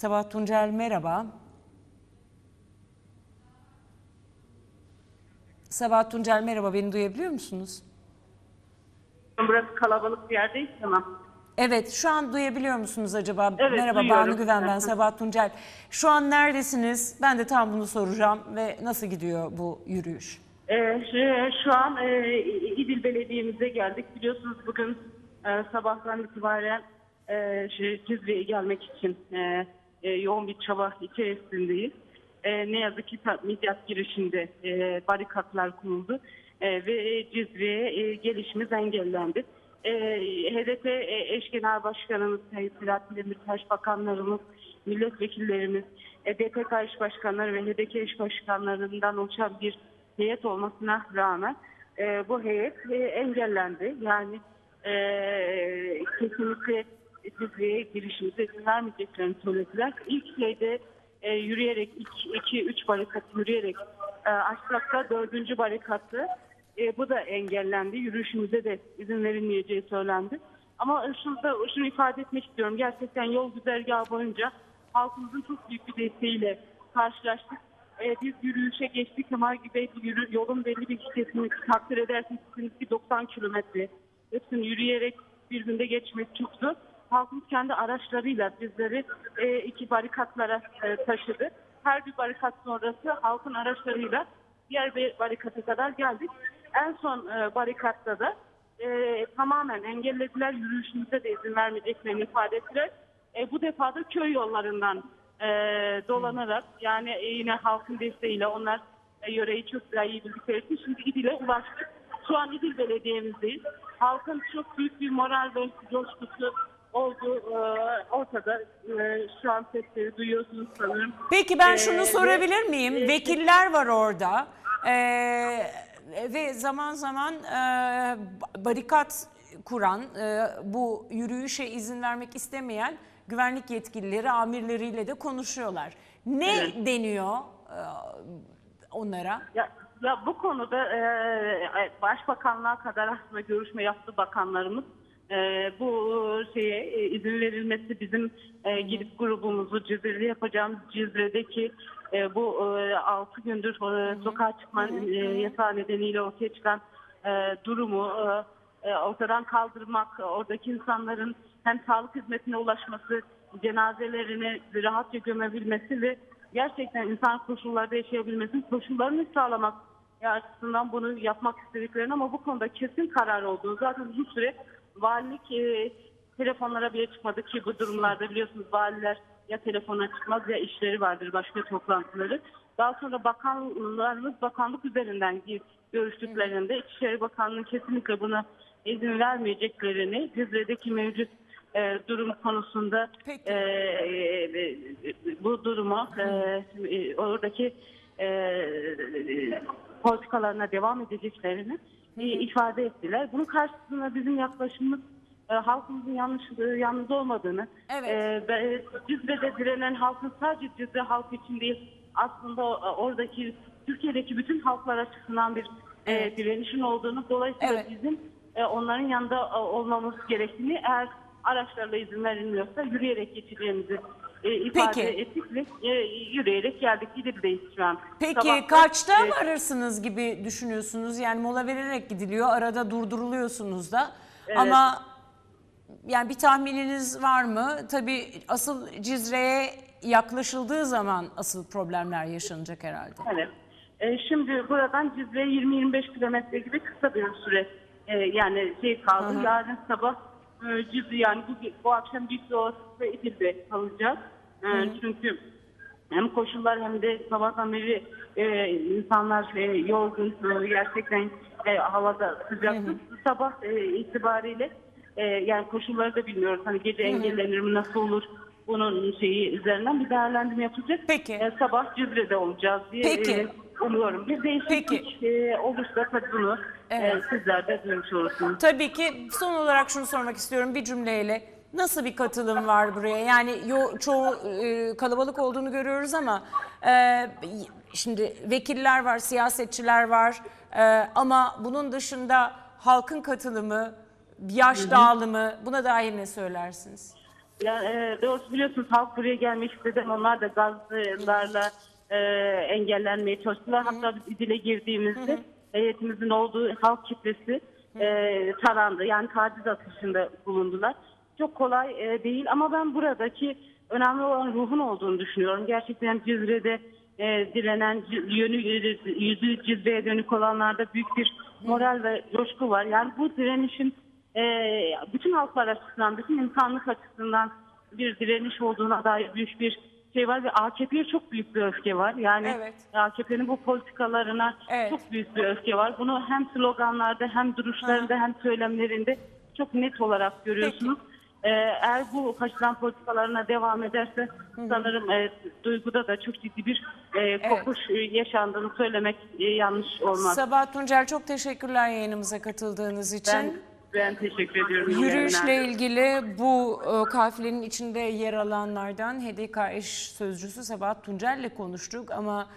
Sabah Tuncel merhaba. Sabah Tuncel merhaba beni duyabiliyor musunuz? Burası kalabalık bir yerdeyiz tamam. Evet şu an duyabiliyor musunuz acaba? Evet, merhaba duyuyorum. Banu Güven ben. Sabah Tuncel. Şu an neredesiniz? Ben de tam bunu soracağım ve nasıl gidiyor bu yürüyüş? Ee, şu, şu an e, İdil Belediye'mize geldik. Biliyorsunuz bugün e, sabahtan itibaren e, Cizre'ye gelmek için e, e, yoğun bir çaba içerisindeyiz. E, ne yazık ki Midyat girişinde e, barikatlar kuruldu e, ve Cizre'ye e, gelişimiz engellendi. E, HDP e, eş genel başkanımız Sayın Selahattin Demirtaş, bakanlarımız, milletvekillerimiz, e, DPK eş başkanları ve HDP eş başkanlarından oluşan bir heyet olmasına rağmen e, bu heyet e, engellendi. Yani e, kesinlikle Cizre'ye girişimize izin vermeyeceklerini söylediler. İlk şeyde e, yürüyerek, 2-3 barikat yürüyerek e, açsak dördüncü barikatı e, bu da engellendi. Yürüyüşümüze de izin verilmeyeceği söylendi. Ama şunu şunu ifade etmek istiyorum. Gerçekten yol güzergahı boyunca halkımızın çok büyük bir desteğiyle karşılaştık. E, biz yürüyüşe geçtik ama belli yürü, yolun belli bir kitlesini takdir edersiniz ki 90 kilometre. Hepsini yürüyerek bir günde geçmek çok zor. Halkımız kendi araçlarıyla bizleri e, iki barikatlara e, taşıdı. Her bir barikat sonrası halkın araçlarıyla diğer bir barikata kadar geldik. En son e, barikatta da e, tamamen engellediler. Yürüyüşümüze de izin vermeyeceklerini ifade ettiler. E, bu defa da köy yollarından e, dolanarak yani e, yine halkın desteğiyle onlar e, yöreyi çok daha iyi bildikleri için şimdi İdil'e ulaştık. Şu an İdil Belediye'mizdeyiz. Halkın çok büyük bir moral ve coşkusu olduğu e, ortada. E, şu an sesleri duyuyorsunuz sanırım. Peki ben Ee, şunu ve- sorabilir miyim? e, Vekiller var orada. Ee, ve zaman zaman e, barikat kuran, e, bu yürüyüşe izin vermek istemeyen güvenlik yetkilileri, amirleriyle de konuşuyorlar. Ne deniyor e, onlara? Ya, ya bu konuda e, başbakanlığa kadar aslında görüşme yaptı bakanlarımız. E, bu şeye e, izin verilmesi bizim e, gidip grubumuzu Cizre'de yapacağımız Cizre'deki e, bu e, 6 gündür e, sokağa çıkma e, yasağı nedeniyle ortaya çıkan e, durumu e, e, ortadan kaldırmak, oradaki insanların hem sağlık hizmetine ulaşması, cenazelerini rahatça gömebilmesi ve gerçekten insan koşullarda yaşayabilmesinin koşullarını sağlamak açısından bunu yapmak istediklerini ama bu konuda kesin karar olduğu zaten uzun süre valilik e, telefonlara bile çıkmadı ki bu durumlarda biliyorsunuz valiler ya telefona çıkmaz ya işleri vardır başka toplantıları. Daha sonra bakanlarımız bakanlık üzerinden görüştüklerinde İçişleri Bakanlığı kesinlikle buna izin vermeyeceklerini Cizre'deki mevcut e, durum konusunda Peki. e, e, bu durumu e, e, oradaki e, politikalarına devam edeceklerini e, ifade ettiler. Bunun karşısında bizim yaklaşımımız e, halkımızın yanlış e, yalnız olmadığını, Evet. e, ve Cizre'de direnen halkın sadece Cizre halkı için değil aslında o- oradaki Türkiye'deki bütün halklar açısından bir e, Evet. direnişin olduğunu dolayısıyla Evet. bizim e, onların yanında e, olmamız gerektiğini eğer araçlarla izin verilmiyorsa yürüyerek geçeceğimizi e, ifade Peki. ettik ve e, yürüyerek geldik İdil'deyiz şu an. Peki Sabahta, kaçta e, varırsınız gibi düşünüyorsunuz? Yani mola vererek gidiliyor, arada durduruluyorsunuz da. Ama yani bir tahmininiz var mı? Tabii asıl Cizre'ye yaklaşıldığı zaman asıl problemler yaşanacak herhalde. Evet. E, şimdi buradan Cizre'ye 20-25 kilometre gibi kısa bir süre e, yani şey kaldı. Yarın sabah e, Cizre yani bu, bu akşam büyük bir olasılıkla İdil'de kalacağız. E, çünkü hem koşullar hem de sabahtan beri e, insanlar e, yorgun, e, gerçekten e, havada sıcaklık. Sabah e, itibariyle e, yani koşulları da bilmiyoruz. Hani gece engellenir mi, nasıl olur? Bunun şeyi üzerinden bir değerlendirme yapılacak. Peki. E, sabah Cizre'de olacağız diye Peki. e, umuyorum. Bir değişiklik Peki. e, olursa tabii bunu Evet. e, sizler de duymuş olursunuz. Tabii ki son olarak şunu sormak istiyorum bir cümleyle. Nasıl bir katılım var buraya? Yani yo, çoğu e, kalabalık olduğunu görüyoruz ama e, şimdi vekiller var, siyasetçiler var e, ama bunun dışında halkın katılımı, yaş dağılımı buna dair ne söylersiniz? Yani, e, doğrusu biliyorsunuz halk buraya gelmek istedi onlar da gazlarla e, engellenmeye çalıştılar. Hatta biz İdil'e girdiğimizde heyetimizin olduğu halk kitlesi e, tarandı. Yani taciz atışında bulundular. Çok kolay e, değil ama ben buradaki önemli olan ruhun olduğunu düşünüyorum. Gerçekten Cizre'de e, direnen, yönü, yüzü Cizre'ye dönük olanlarda büyük bir moral ve coşku var. Yani bu direnişin e, bütün halklar açısından, bütün insanlık açısından bir direniş olduğuna dair büyük bir şey var ve AKP'ye çok büyük bir öfke var. Yani Evet. AKP'nin bu politikalarına Evet. çok büyük bir öfke var. Bunu hem sloganlarda hem duruşlarında hem söylemlerinde çok net olarak görüyorsunuz. Ee, eğer bu kaçılan politikalarına devam ederse sanırım e, duyguda da çok ciddi bir e, kopuş e, yaşandığını söylemek e, yanlış olmaz. Sabah Tuncel çok teşekkürler yayınımıza katıldığınız için. Ben ben teşekkür ediyorum. Yürüyüşle ilgili bu e, kafilenin içinde yer alanlardan HDK eş sözcüsü Sabahat Tuncel'le konuştuk ama